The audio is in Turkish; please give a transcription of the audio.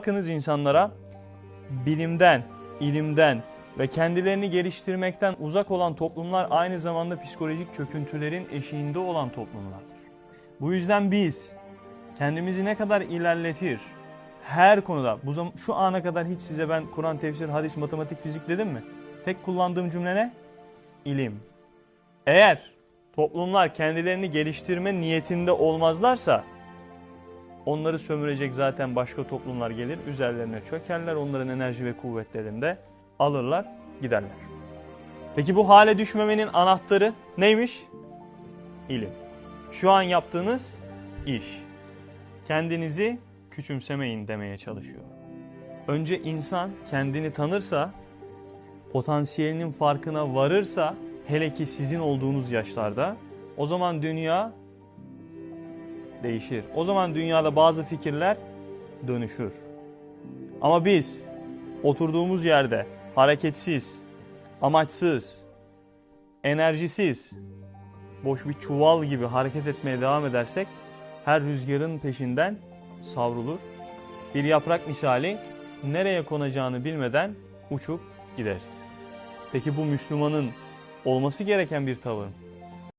Bakınız insanlara bilimden, ilimden ve kendilerini geliştirmekten uzak olan toplumlar aynı zamanda psikolojik çöküntülerin eşiğinde olan toplumlardır. Bu yüzden biz kendimizi ne kadar ilerletir her konuda bu zam- şu ana kadar hiç size ben Kur'an, tefsir, hadis, matematik, fizik dedim mi? Tek kullandığım cümle ne? İlim. Eğer toplumlar kendilerini geliştirme niyetinde olmazlarsa onları sömürecek zaten başka toplumlar gelir, üzerlerine çökerler, onların enerji ve kuvvetlerini de alırlar, giderler. Peki bu hale düşmemenin anahtarı neymiş? İlim. Şu an yaptığınız iş. Kendinizi küçümsemeyin demeye çalışıyor. Önce insan kendini tanırsa, potansiyelinin farkına varırsa, hele ki sizin olduğunuz yaşlarda, o zaman dünya değişir. O zaman dünyada bazı fikirler dönüşür. Ama biz oturduğumuz yerde hareketsiz, amaçsız, enerjisiz, boş bir çuval gibi hareket etmeye devam edersek her rüzgarın peşinden savrulur. Bir yaprak misali nereye konacağını bilmeden uçup gideriz. Peki bu Müslümanın olması gereken bir tavır mı?